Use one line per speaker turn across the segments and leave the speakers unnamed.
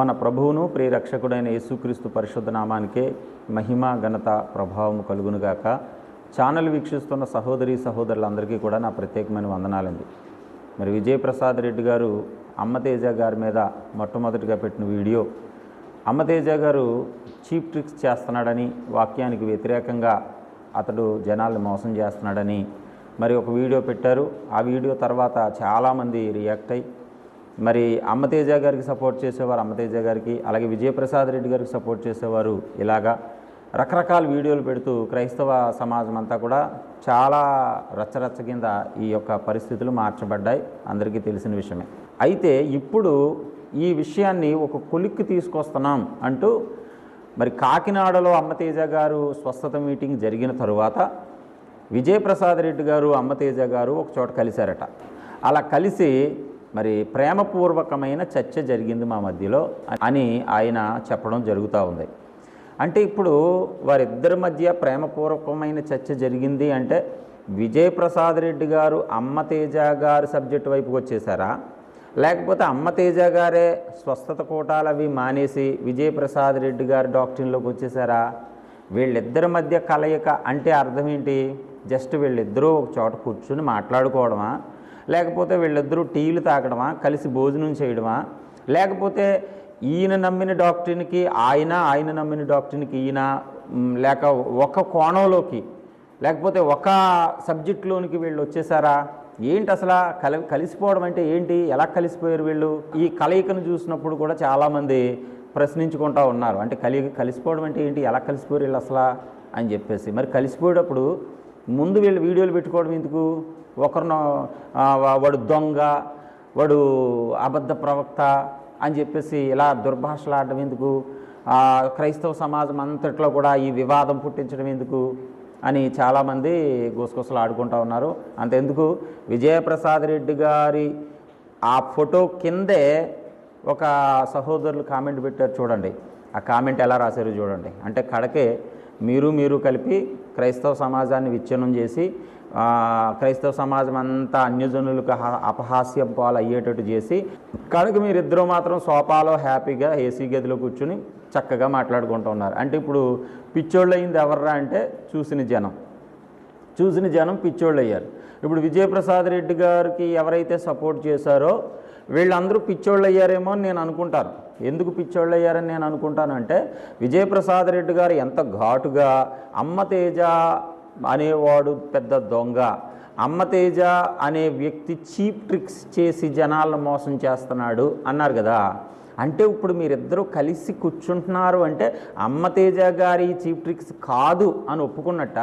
మన ప్రభువును ప్రియరక్షకుడైన యేసుక్రీస్తు పరిశుద్ధ నామానికే మహిమ ఘనత ప్రభావం కలుగునుగాక. ఛానల్ వీక్షిస్తున్న సహోదరి సహోదరులందరికీ కూడా నా ప్రత్యేకమైన వందనాలండి. మరి విజయప్రసాద్ రెడ్డి గారు అమ్మతేజ గారి మీద మొట్టమొదటిగా పెట్టిన వీడియో. అమ్మతేజ గారు చీప్ ట్రిక్స్ చేస్తున్నాడని వాక్యానికి వ్యతిరేకంగా అతడు జనాల్ని మోసం చేస్తున్నాడని మరి ఒక వీడియో పెట్టారు. ఆ వీడియో తర్వాత చాలామంది రియాక్ట్ అయ్యి మరి అమ్మతేజ గారికి సపోర్ట్ చేసేవారు అమ్మతేజ గారికి అలాగే విజయప్రసాద్ రెడ్డి గారికి సపోర్ట్ చేసేవారు ఇలాగా రకరకాల వీడియోలు పెడుతూ క్రైస్తవ సమాజం అంతా కూడా చాలా రచ్చరచ్చ కింద ఈ యొక్క పరిస్థితులు మార్చబడ్డాయి. అందరికీ తెలిసిన విషయమే. అయితే ఇప్పుడు ఈ విషయాన్ని ఒక కొలిక్కి తీసుకొస్తున్నాం అంటూ మరి కాకినాడలో అమ్మతేజ గారు స్వస్థత మీటింగ్ జరిగిన తరువాత విజయప్రసాద్ రెడ్డి గారు అమ్మతేజ గారు ఒక చోట కలిశారట. అలా కలిసి మరి ప్రేమపూర్వకమైన చర్చ జరిగింది మా మధ్యలో అని ఆయన చెప్పడం జరుగుతూ ఉంది. అంటే ఇప్పుడు వారిద్దరి మధ్య ప్రేమపూర్వకమైన చర్చ జరిగింది అంటే విజయప్రసాద్ రెడ్డి గారు అమ్మతేజ గారి సబ్జెక్టు వైపుకి వచ్చేసారా? లేకపోతే అమ్మతేజ గారే స్వస్థత కోటాలు అవి మానేసి విజయప్రసాద్ రెడ్డి గారు డాక్టర్లోకి వచ్చేసారా? వీళ్ళిద్దరి మధ్య కలయిక అంటే అర్థం ఏంటి? జస్ట్ వీళ్ళిద్దరూ ఒక చోట కూర్చుని మాట్లాడుకోవడమా? లేకపోతే వీళ్ళిద్దరూ టీలు తాగడమా కలిసి భోజనం చేయడమా? లేకపోతే ఈయన నమ్మిన డాక్టర్కి ఆయన ఆయన నమ్మిన డాక్టర్కి ఈయన లేక ఒక కోణంలోకి లేకపోతే ఒక సబ్జెక్టులోనికి వీళ్ళు వచ్చేసారా? ఏంటి అసలు కలి కలిసిపోవడం అంటే ఏంటి? ఎలా కలిసిపోయారు వీళ్ళు? ఈ కలయికను చూసినప్పుడు కూడా చాలామంది ప్రశ్నించుకుంటా ఉన్నారు. అంటే కలి కలిసిపోవడం అంటే ఏంటి? ఎలా కలిసిపోయారు వీళ్ళు అసలు? అని చెప్పేసి. మరి కలిసిపోయేటప్పుడు ముందు వీళ్ళు వీడియోలు పెట్టుకోవడం ఎందుకు? ఒకరినో వా- వాడు దొంగ వాడు అబద్ధ ప్రవక్త అని చెప్పేసి ఇలా దుర్భాషలాడడం ఎందుకు? క్రైస్తవ సమాజం అంతట్లో కూడా ఈ వివాదం పుట్టించడం ఎందుకు? అని చాలామంది గుసగుసలు ఆడుకుంటూ ఉన్నారు. అంతెందుకు? విజయప్రసాద్ రెడ్డి గారి ఆ ఫోటో కిందే ఒక సహోదరులు కామెంట్ పెట్టారు చూడండి. ఆ కామెంట్ ఎలా రాశారు చూడండి. అంటే కడకే మీరు మీరు కలిపి క్రైస్తవ సమాజాన్ని విచ్ఛిన్నం చేసి క్రైస్తవ సమాజం అంతా అన్యజనులకు అపహాస్యం పాలు అయ్యేటట్టు చేసి కనుక మీరిద్దరూ మాత్రం సోఫాలో హ్యాపీగా ఏసీ గదిలో కూర్చుని చక్కగా మాట్లాడుకుంటూ ఉన్నారు. అంటే ఇప్పుడు పిచ్చోళ్ళు అయింది ఎవర్రా అంటే చూసిన జనం. చూసిన జనం పిచ్చోళ్ళు అయ్యారు ఇప్పుడు విజయప్రసాద్ రెడ్డి గారికి ఎవరైతే సపోర్ట్ చేశారో వీళ్ళందరూ పిచ్చోళ్ళు అయ్యారేమో అని నేను అనుకుంటాను. ఎందుకు పిచ్చోళ్ళు అయ్యారని నేను అనుకుంటానంటే విజయప్రసాద్ రెడ్డి గారు ఎంత ఘాటుగా అమ్మ తేజ అనేవాడు పెద్ద దొంగ. అమ్మతేజ అనే వ్యక్తి చీప్ ట్రిక్స్ చేసి జనాలను మోసం చేస్తున్నాడు అన్నారు కదా. అంటే ఇప్పుడు మీరిద్దరూ కలిసి కూర్చుంటున్నారు అంటే అమ్మతేజ గారి చీప్ ట్రిక్స్ కాదు అని ఒప్పుకున్నట్ట?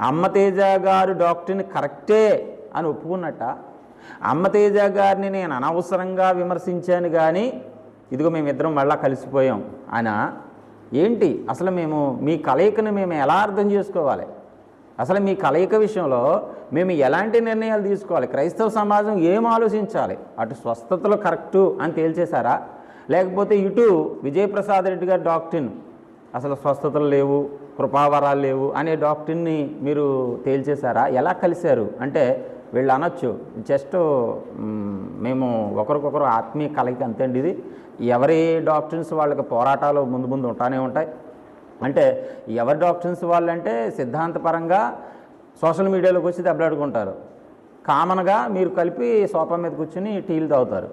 అమ్మతేజ గారు డాక్టర్ని కరెక్టే అని ఒప్పుకున్నట్ట? అమ్మతేజ గారిని నేను అనవసరంగా విమర్శించాను కానీ ఇదిగో మేమిద్దరం మళ్ళా కలిసిపోయాం అనా? ఏంటి? అసలు మేము మీ కలయికను మేము ఎలా అర్థం చేసుకోవాలి? అసలు మీ కలయిక విషయంలో మేము ఎలాంటి నిర్ణయాలు తీసుకోవాలి? క్రైస్తవ సమాజం ఏం ఆలోచించాలి? అటు స్వస్థతలు కరెక్టు అని తేల్చేశారా? లేకపోతే ఇటు విజయప్రసాద్ రెడ్డి గారి డాక్టిన్ అసలు స్వస్థతలు లేవు కృపావరాలు లేవు అనే డాక్టిన్ని మీరు తేల్చేశారా? ఎలా కలిశారు? అంటే వీళ్ళు అనొచ్చు. జస్ట్ మేము ఒకరికొకరు ఆత్మీయ కలయిక అంతేండి ఇది. ఎవరి డాక్టర్స్ వాళ్ళకి పోరాటాలు ముందు ముందు ఉంటానే ఉంటాయి. అంటే ఎవరి డాక్టర్స్ వాళ్ళంటే సిద్ధాంతపరంగా సోషల్ మీడియాలోకి వచ్చి దెబ్బలాడుకుంటారు. కామన్గా మీరు కలిపి సోఫా మీద కూర్చుని టీలు తాగుతారు.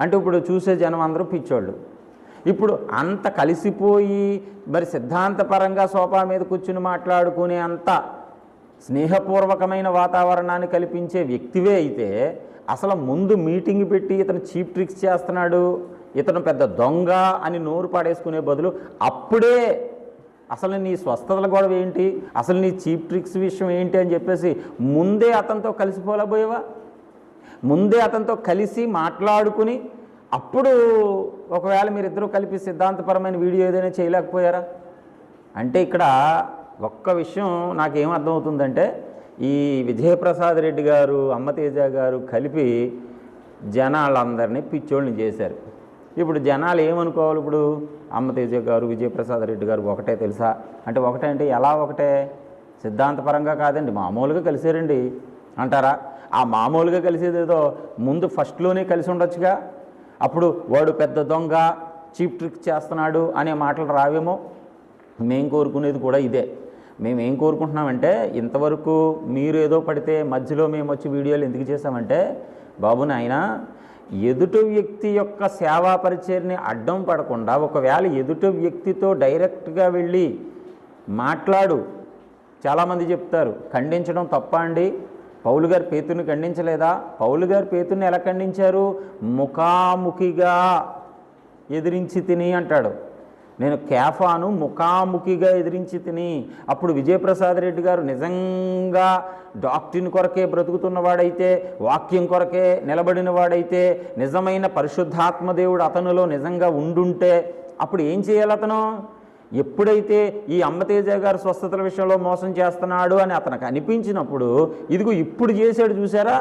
అంటే ఇప్పుడు చూసే జనం అందరూ పిచ్చోళ్ళు. ఇప్పుడు అంత కలిసిపోయి మరి సిద్ధాంతపరంగా సోఫా మీద కూర్చుని మాట్లాడుకునే అంత స్నేహపూర్వకమైన వాతావరణాన్ని కల్పించే వ్యక్తివే అయితే అసలు ముందు మీటింగ్ పెట్టి ఇతను చీప్ ట్రిక్స్ చేస్తున్నాడు ఇతను పెద్ద దొంగ అని నోరు పాడేసుకునే బదులు అప్పుడే అసలు నీ స్వస్థతల గొడవ ఏంటి అసలు నీ చీప్ ట్రిక్స్ విషయం ఏంటి అని చెప్పేసి ముందే అతనితో కలిసిపోలేబోయేవా ముందే అతనితో కలిసి మాట్లాడుకుని అప్పుడు ఒకవేళ మీరిద్దరూ కలిపి సిద్ధాంతపరమైన వీడియో ఏదైనా చేయలేకపోయారా? అంటే ఇక్కడ ఒక్క విషయం నాకేం అర్థమవుతుందంటే ఈ విజయప్రసాద్ రెడ్డి గారు అమ్మతేజ గారు కలిపి జనాలందరినీ పిచ్చోళ్ళని చేశారు. ఇప్పుడు జనాలు ఏమనుకోవాలి ఇప్పుడు? అమ్మతేజ గారు విజయప్రసాద్ రెడ్డి గారు ఒకటే తెలుసా? అంటే ఒకటే అంటే ఎలా ఒకటే? సిద్ధాంతపరంగా కాదండి మామూలుగా కలిసారండి. అంటారా? ఆ మామూలుగా కలిసేది ఏదో ముందు ఫస్ట్లోనే కలిసి ఉండొచ్చుగా? అప్పుడు వాడు పెద్ద దొంగ చీప్ ట్రిక్ చేస్తున్నాడు అనే మాటలు రావేమో? మేము కోరుకునేది కూడా ఇదే. మేము ఏం కోరుకుంటున్నామంటే ఇంతవరకు మీరు ఏదో పడితే మధ్యలో మేము వచ్చి వీడియోలు ఎందుకు చేసామంటే బాబు నాయన ఎదుటి వ్యక్తి యొక్క సేవా పరిచయని అడ్డం పడకుండా ఒకవేళ ఎదుటి వ్యక్తితో డైరెక్ట్గా వెళ్ళి మాట్లాడు. చాలామంది చెప్తారు ఖండించడం తప్ప అండి? పౌలు గారు పేతుని ఖండించలేదా? పౌలు గారు పేతుని ఎలా ఖండించారు? ముఖాముఖిగా ఎదిరించి తిని అంటాడు. నేను కేఫాను ముఖాముఖిగా ఎదిరించి తిని అప్పుడు విజయప్రసాద్ రెడ్డి గారు నిజంగా డాక్టిన్ కొరకే బ్రతుకుతున్నవాడైతే వాక్యం కొరకే నిలబడిన వాడైతే నిజమైన పరిశుద్ధాత్మదేవుడు అతనిలో నిజంగా ఉండుంటే అప్పుడు ఏం చేయాలి అతను? ఎప్పుడైతే ఈ అమ్మతేజ గారు స్వస్థతల విషయంలో మోసం చేస్తున్నాడు అని అతనికి అనిపించినప్పుడు ఇదిగో ఇప్పుడు చేశాడు చూసారా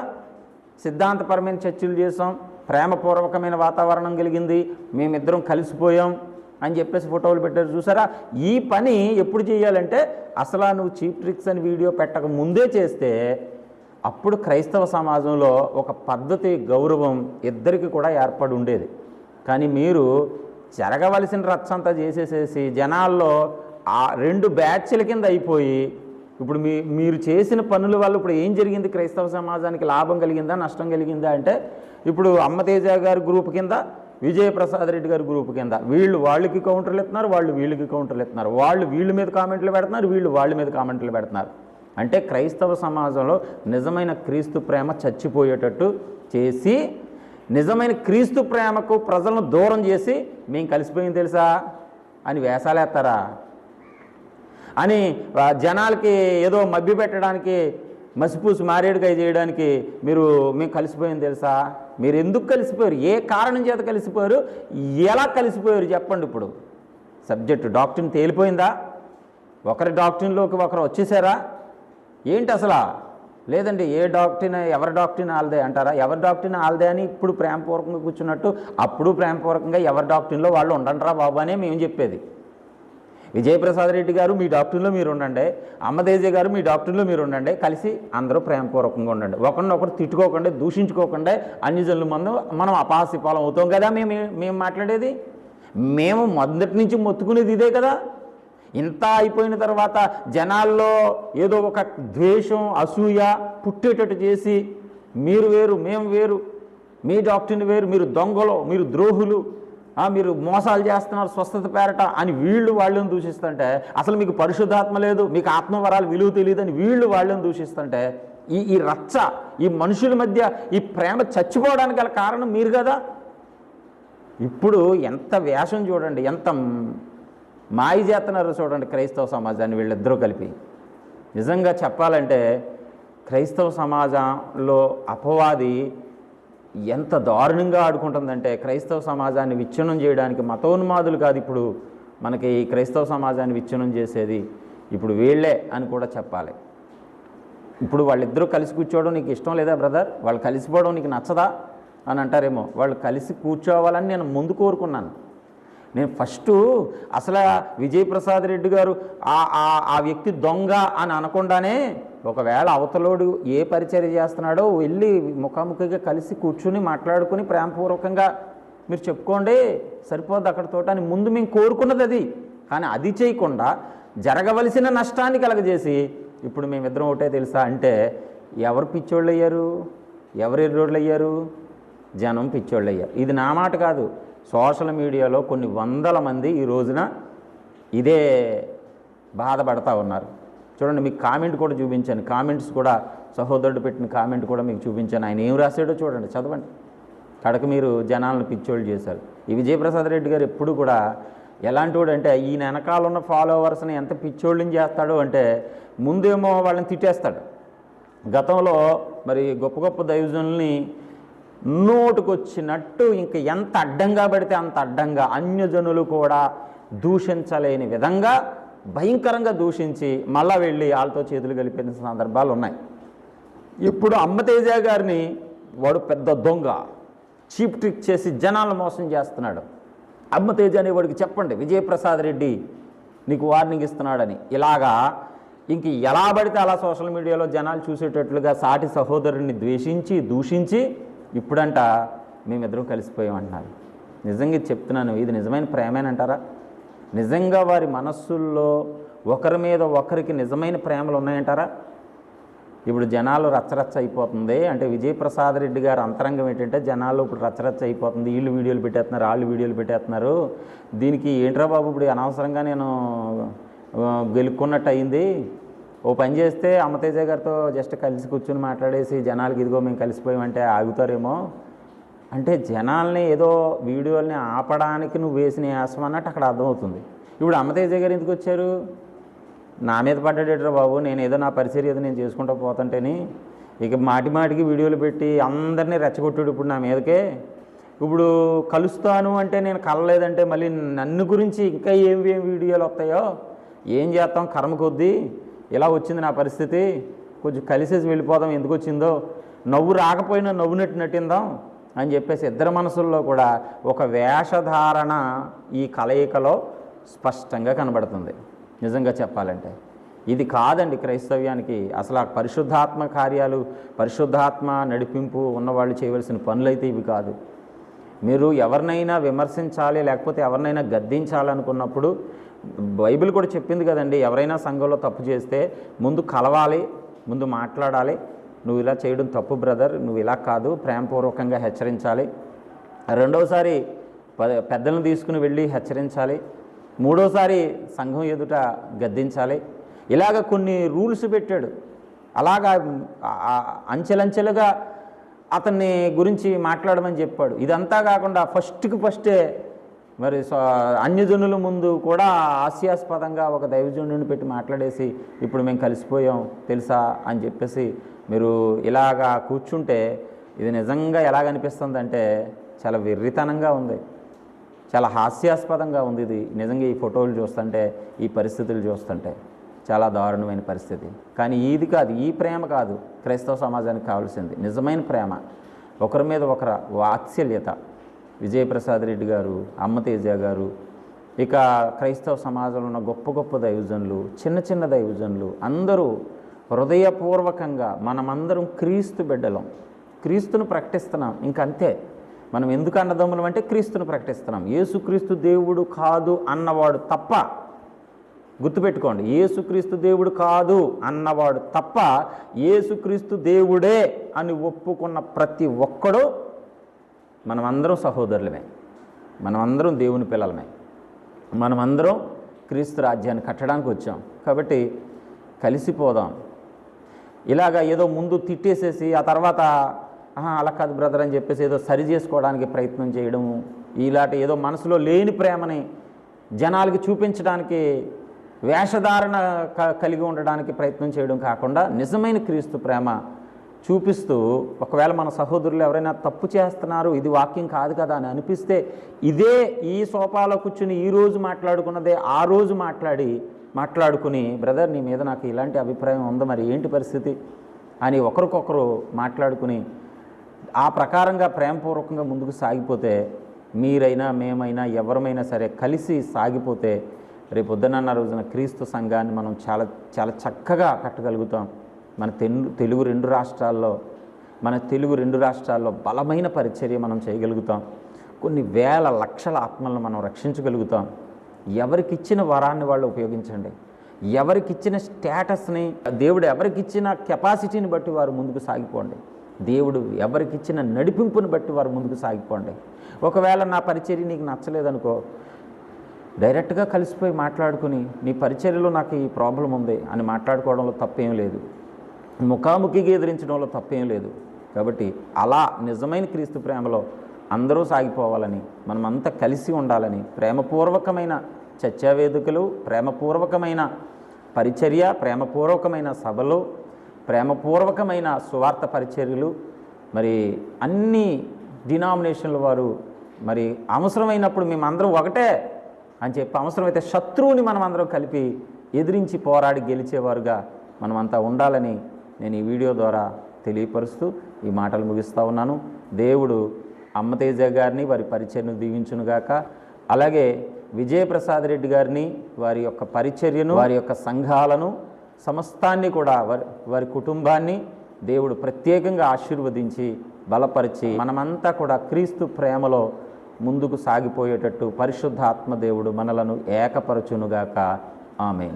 సిద్ధాంతపరమైన చర్చలు చేసాం ప్రేమపూర్వకమైన వాతావరణం కలిగింది మేమిద్దరం కలిసిపోయాం. అని చెప్పేసి ఫోటోలు పెట్టారు. చూసారా? ఈ పని ఎప్పుడు చేయాలంటే అసలు నువ్వు చీప్ ట్రిక్స్ అని వీడియో పెట్టక ముందే చేస్తే అప్పుడు క్రైస్తవ సమాజంలో ఒక పద్ధతి గౌరవం ఇద్దరికి కూడా ఏర్పడి ఉండేది. కానీ మీరు జరగవలసిన రచ్చంతా చేసేసేసి జనాల్లో ఆ రెండు బ్యాచ్ల కింద అయిపోయి ఇప్పుడు మీ మీరు చేసిన పనుల వల్ల ఇప్పుడు ఏం జరిగింది? క్రైస్తవ సమాజానికి లాభం కలిగిందా? నష్టం కలిగిందా? అంటే ఇప్పుడు అమ్మతేజ గారి గ్రూప్ కింద విజయప్రసాద్ రెడ్డి గారి గ్రూప్ కింద. వీళ్ళు వాళ్ళకి కౌంటర్లు ఇస్తున్నారు వాళ్ళు వీళ్ళకి కౌంటర్లు ఇస్తున్నారు వాళ్ళు వీళ్ళ మీద కామెంట్లు పెడుతున్నారు వీళ్ళు వాళ్ళ మీద కామెంట్లు పెడుతున్నారు. అంటే క్రైస్తవ సమాజంలో నిజమైన క్రీస్తు ప్రేమ చచ్చిపోయేటట్టు చేసి నిజమైన క్రీస్తు ప్రేమకు ప్రజలను దూరం చేసి మేము కలిసిపోయింది తెలుసా? అని వేసాలేస్తారా అని జనాలకి ఏదో మభ్య పెట్టడానికి మసిపూసి మారేడుకాయ చేయడానికి మీరు మేము కలిసిపోయింది తెలుసా? మీరు ఎందుకు కలిసిపోయారు? ఏ కారణం చేత కలిసిపోయారు? ఎలా కలిసిపోయారు చెప్పండి ఇప్పుడు. సబ్జెక్టు డాక్టర్ని తేలిపోయిందా? ఒకరి డాక్టర్లోకి ఒకరు వచ్చేసారా? ఏంటి అసలు? లేదండి ఏ డాక్టర్ని ఎవరి డాక్టర్ని ఆల్దే అంటారా? ఎవరి డాక్టర్ని ఆల్దే అని ఇప్పుడు ప్రేమపూర్వకంగా కూర్చున్నట్టు అప్పుడు ప్రేమపూర్వకంగా ఎవరి డాక్టర్లో వాళ్ళు ఉండండిరా బాబు అనే మేము చెప్పేది. విజయప్రసాద్ రెడ్డి గారు మీ డాక్టర్లో మీరు ఉండండి అమ్మదేజ గారు మీ డాక్టర్లో మీరు ఉండండి కలిసి అందరూ ప్రేమపూర్వకంగా ఉండండి. ఒకరినొకరు తిట్టుకోకుండా దూషించుకోకుండా అన్ని జనులు మనం మనం అపహాస్యపాలం అవుతాం కదా మేము మేము మాట్లాడేది? మేము మొదటి నుంచి మొత్తుకునేది ఇదే కదా. ఇంత అయిపోయిన తర్వాత జనాల్లో ఏదో ఒక ద్వేషం అసూయ పుట్టేటట్టు చేసి మీరు వేరు మేము వేరు మీ డాక్టర్ని వేరు మీరు దొంగలు మీరు ద్రోహులు మీరు మోసాలు చేస్తున్నారు స్వస్థత పేరట అని వీళ్ళు వాళ్ళని దూషిస్తుంటే అసలు మీకు పరిశుద్ధాత్మ లేదు మీకు ఆత్మవరాలు విలువ తెలియదని వీళ్ళు వాళ్ళని దూషిస్తుంటే ఈ ఈ రచ్చ ఈ మనుషుల మధ్య ఈ ప్రేమ చచ్చిపోవడానికి గల కారణం మీరు కదా? ఇప్పుడు ఎంత వేషం చూడండి ఎంత మాయ చేస్తున్నారు చూడండి క్రైస్తవ సమాజాన్ని వీళ్ళిద్దరూ కలిపి. నిజంగా చెప్పాలంటే క్రైస్తవ సమాజంలో అపవాది ఎంత దారుణంగా ఆడుకుంటుందంటే క్రైస్తవ సమాజాన్ని విచ్ఛిన్నం చేయడానికి మతోన్మాదులు కాదు ఇప్పుడు మనకి ఈ క్రైస్తవ సమాజాన్ని విచ్ఛిన్నం చేసేది ఇప్పుడు వీళ్ళే అని కూడా చెప్పాలి. ఇప్పుడు వాళ్ళిద్దరూ కలిసి కూర్చోవడం నీకు ఇష్టం లేదా బ్రదర్? వాళ్ళు కలిసిపోవడం నీకు నచ్చదా? అని అంటారేమో. వాళ్ళు కలిసి కూర్చోవాలని నేను ముందు కోరుకున్నాను. నేను ఫస్ట్ అసలు విజయప్రసాద్ రెడ్డి గారు ఆ ఆ- వ్యక్తి దొంగ అని అనకుండానే ఒకవేళ అవతలోడు ఏ పరిచర్య చేస్తున్నాడో వెళ్ళి ముఖాముఖిగా కలిసి కూర్చుని మాట్లాడుకుని ప్రేమపూర్వకంగా మీరు చెప్పుకోండి సరిపోద్ది అక్కడితో అని ముందు మేము కోరుకున్నది అది. కానీ అది చేయకుండా జరగవలసిన నష్టాన్ని కలగజేసి ఇప్పుడు మేమిద్దరం ఒకటే తెలుసా అంటే ఎవరు పిచ్చోళ్ళు అయ్యారు ఎవరు ఎర్రోళ్ళు అయ్యారు జనం పిచ్చోళ్ళు అయ్యారు ఇది నా మాట కాదు. సోషల్ మీడియాలో కొన్ని వందల మంది ఈ రోజున ఇదే బాధపడతా ఉన్నారు. చూడండి మీకు కామెంట్ కూడా చూపించాను. కామెంట్స్ కూడా సహోదరుడు పెట్టిన కామెంట్ కూడా మీకు చూపించాను. ఆయన ఏం రాశాడో చూడండి చదవండి. కడక మీరు జనాలను పిచ్చోళ్ళు చేశారు. ఈ విజయప్రసాద్ రెడ్డి గారు ఎప్పుడు కూడా ఎలాంటి వాడు అంటే ఈయన వెనకాల ఉన్న ఫాలోవర్స్ని ఎంత పిచ్చోళ్ళని చేస్తాడో అంటే ముందేమో వాళ్ళని తిట్టేస్తాడు. గతంలో మరి గొప్ప గొప్ప దైవజనుల్ని నోటుకొచ్చినట్టు ఇంక ఎంత అడ్డంగా పడితే అంత అడ్డంగా అన్యజనులు కూడా దూషించలేని విధంగా భయంకరంగా దూషించి మళ్ళా వెళ్ళి వాళ్ళతో చేతులు కలిపిన సందర్భాలు ఉన్నాయి. ఇప్పుడు అమ్మతేజ గారిని వాడు పెద్ద దొంగ చీప్ ట్రిక్ చేసి జనాలను మోసం చేస్తున్నాడు. అమ్మతేజ అనే వాడికి చెప్పండి విజయప్రసాద్ రెడ్డి నీకు వార్నింగ్ ఇస్తున్నాడని. ఇలాగా ఇంక ఎలా పడితే అలా సోషల్ మీడియాలో జనాలు చూసేటట్లుగా సాటి సహోదరుని ద్వేషించి దూషించి ఇప్పుడంట మేమిద్దరం కలిసిపోయామంటున్నారు నిజంగా చెప్తున్నాను ఇది నిజమైన ప్రేమేనంటారా నిజంగా వారి మనస్సుల్లో ఒకరి మీద ఒకరికి నిజమైన ప్రేమలు ఉన్నాయంటారా? ఇప్పుడు జనాలు రచ్చరచ్చ అయిపోతుంది. అంటే విజయప్రసాద్ రెడ్డి గారు అంతరంగం ఏంటంటే జనాలు ఇప్పుడు రచ్చరచ్చ అయిపోతుంది. వీళ్ళు వీడియోలు పెట్టేస్తున్నారు వాళ్ళు వీడియోలు పెట్టేస్తున్నారు. దీనికి ఏంట్రా బాబు ఇప్పుడు అనవసరంగా నేను గెలుక్కున్నట్టు అయింది? ఓ పని చేస్తే అమ్మతేజ గారితో జస్ట్ కలిసి కూర్చుని మాట్లాడేసి జనాలకి ఇదిగో మేము కలిసిపోయామంటే ఆగుతారేమో. అంటే జనాల్ని ఏదో వీడియోల్ని ఆపడానికి నువ్వు వేసిన యాసం అన్నట్టు అక్కడ అర్థమవుతుంది. ఇప్పుడు అమ్మతేజ గారు ఎందుకు వచ్చారు? నా మీద పడ్డాడేట్రా బాబు నేను ఏదో నా పరిచయం ఏదో నేను చేసుకుంటూ పోతుంటేని. ఇక మాటి మాటికి వీడియోలు పెట్టి అందరినీ రెచ్చగొట్టాడు ఇప్పుడు నా మీదకే. ఇప్పుడు కలుస్తాను అంటే నేను కలలేదంటే మళ్ళీ నన్ను గురించి ఇంకా ఏం ఏం వీడియోలు వస్తాయో? ఏం చేస్తాం? కర్మ కొద్దీ ఇలా వచ్చింది నా పరిస్థితి? కొంచెం కలిసేసి వెళ్ళిపోదాం ఎందుకు వచ్చిందో? నవ్వు రాకపోయినా నవ్వునట్టు నటిందాం అని చెప్పేసి ఇద్దరి మనసుల్లో కూడా ఒక వేషధారణ ఈ కలయికలో స్పష్టంగా కనబడుతుంది. నిజంగా చెప్పాలంటే ఇది కాదండి క్రైస్తవ్యానికి. అసలు ఆ పరిశుద్ధాత్మ కార్యాలు పరిశుద్ధాత్మ నడిపింపు ఉన్నవాళ్ళు చేయవలసిన పనులైతే ఇవి కాదు. మీరు ఎవరినైనా విమర్శించాలి లేకపోతే ఎవరినైనా గద్దించాలనుకున్నప్పుడు బైబిల్ కూడా చెప్పింది కదండి ఎవరైనా సంఘంలో తప్పు చేస్తే ముందు కలవాలి ముందు మాట్లాడాలి నువ్వు ఇలా చేయడం తప్పు బ్రదర్ నువ్వు ఇలా కాదు ప్రేమపూర్వకంగా హెచ్చరించాలి. రెండవసారి పెద్దలను తీసుకుని వెళ్ళి హెచ్చరించాలి. మూడోసారి సంఘం ఎదుట గద్దించాలి. ఇలాగ కొన్ని రూల్స్ పెట్టాడు. అలాగా అంచెలంచెలుగా అతన్ని గురించి మాట్లాడమని చెప్పాడు. ఇదంతా కాకుండా ఫస్ట్కి ఫస్టే మరి అన్యజనుల ముందు కూడా హాస్యాస్పదంగా ఒక దైవజనుడిని పెట్టి మాట్లాడేసి ఇప్పుడు మేము కలిసిపోయాం తెలుసా? అని చెప్పేసి మీరు ఇలాగా కూర్చుంటే ఇది నిజంగా ఎలాగనిపిస్తుందంటే చాలా వెర్రితనంగా ఉంది. చాలా హాస్యాస్పదంగా ఉంది ఇది. నిజంగా ఈ ఫోటోలు చూస్తుంటే ఈ పరిస్థితులు చూస్తుంటే. చాలా దారుణమైన పరిస్థితి. కానీ ఇది కాదు ఈ ప్రేమ కాదు క్రైస్తవ సమాజానికి కావాల్సింది. నిజమైన ప్రేమ ఒకరి మీద ఒకర వాత్సల్యత. విజయప్రసాద్ రెడ్డి గారు అమ్మతేజ గారు ఇక క్రైస్తవ సమాజంలో ఉన్న గొప్ప గొప్ప దైవజనులు చిన్న చిన్న దైవజనులు అందరూ హృదయపూర్వకంగా మనమందరం క్రీస్తు బిడ్డలం. క్రీస్తును ప్రకటిస్తున్నాం. ఇంకంతే మనం ఎందుకు అన్నదమ్ములం అంటే క్రీస్తును ప్రకటిస్తున్నాం. యేసుక్రీస్తు దేవుడు కాదు అన్నవాడు తప్ప గుర్తుపెట్టుకోండి ఏసుక్రీస్తు దేవుడు కాదు అన్నవాడు తప్ప ఏసుక్రీస్తు దేవుడే అని ఒప్పుకున్న ప్రతి ఒక్కడు మనమందరం సహోదరులమే. మనమందరం దేవుని పిల్లలమే. మనమందరం క్రీస్తు రాజ్యాన్ని కట్టడానికి వచ్చాం. కాబట్టి కలిసిపోదాం. ఇలాగ ఏదో ముందు తిట్టేసేసి ఆ తర్వాత అలా కాదు బ్రదర్ అని చెప్పేసి ఏదో సరి చేసుకోవడానికి ప్రయత్నం చేయడము ఇలాంటి ఏదో మనసులో లేని ప్రేమని జనాలకి చూపించడానికి వేషధారణ క- కలిగి ఉండడానికి ప్రయత్నం చేయడం కాకుండా నిజమైన క్రీస్తు ప్రేమ చూపిస్తూ ఒకవేళ మన సహోదరులు ఎవరైనా తప్పు చేస్తున్నారు ఇది వాక్యం కాదు కదా అని అనిపిస్తే ఇదే ఈ సోఫాలో కూర్చుని ఈ రోజు మాట్లాడుకున్నదే ఆ రోజు మాట్లాడి మాట్లాడుకుని బ్రదర్ నీ మీద నాకు ఇలాంటి అభిప్రాయం ఉంది మరి ఏంటి పరిస్థితి? అని ఒకరికొకరు మాట్లాడుకుని ఆ ప్రకారంగా ప్రేమపూర్వకంగా ముందుకు సాగిపోతే మీరైనా మేమైనా ఎవరమైనా సరే కలిసి సాగిపోతే రేపు పొద్దునన్న రోజున క్రీస్తు సంఘాన్ని మనం చాలా చాలా చక్కగా కట్టగలుగుతాం. మన తెలు తెలుగు రెండు రాష్ట్రాల్లో మన తెలుగు రెండు రాష్ట్రాల్లో బలమైన పరిచర్య మనం చేయగలుగుతాం. కొన్ని వేల లక్షల ఆత్మలను మనం రక్షించగలుగుతాం. ఎవరికి ఇచ్చిన వరాన్ని వాళ్ళు ఉపయోగించండి. ఎవరికి ఇచ్చిన స్టేటస్ని దేవుడు ఎవరికి ఇచ్చిన కెపాసిటీని బట్టి వారు ముందుకు సాగిపోండి. దేవుడు ఎవరికి ఇచ్చిన నడిపింపుని బట్టి వారు ముందుకు సాగిపోండి. ఒకవేళ నా పరిచర్య నీకు నచ్చలేదనుకో డైరెక్ట్గా కలిసిపోయి మాట్లాడుకుని నీ పరిచర్యలో నాకు ఈ ప్రాబ్లం ఉంది అని మాట్లాడుకోవడంలో తప్పేం లేదు. ముఖాముఖిగా ఎదిరించడంలో తప్పేం లేదు. కాబట్టి అలా నిజమైన క్రీస్తు ప్రేమలో అందరూ సాగిపోవాలని మనమంతా కలిసి ఉండాలని ప్రేమపూర్వకమైన చర్చా వేదికలు ప్రేమపూర్వకమైన పరిచర్య ప్రేమపూర్వకమైన సభలు ప్రేమపూర్వకమైన సువార్త పరిచర్యలు మరి అన్ని డినామినేషన్ల వారు మరి అవసరమైనప్పుడు మేమందరం ఒకటే అని చెప్పి అవసరమైతే శత్రువుని మనం అందరం కలిపి ఎదిరించి పోరాడి గెలిచేవారుగా మనమంతా ఉండాలని నేను ఈ వీడియో ద్వారా తెలియపరుస్తూ ఈ మాటలు ముగిస్తూ ఉన్నాను. దేవుడు అమ్మతేజ గారిని వారి పరిచర్ను దీవించునుగాక అలాగే విజయప్రసాద్ రెడ్డి గారిని వారి యొక్క పరిచర్యను వారి యొక్క సంఘాలను సమస్తాన్ని కూడా వారి వారి కుటుంబాన్ని దేవుడు ప్రత్యేకంగా ఆశీర్వదించి బలపరిచి మనమంతా కూడా క్రీస్తు ప్రేమలో ముందుకు సాగిపోయేటట్టు పరిశుద్ధ ఆత్మదేవుడు మనలను ఏకపరచునుగాక. ఆమె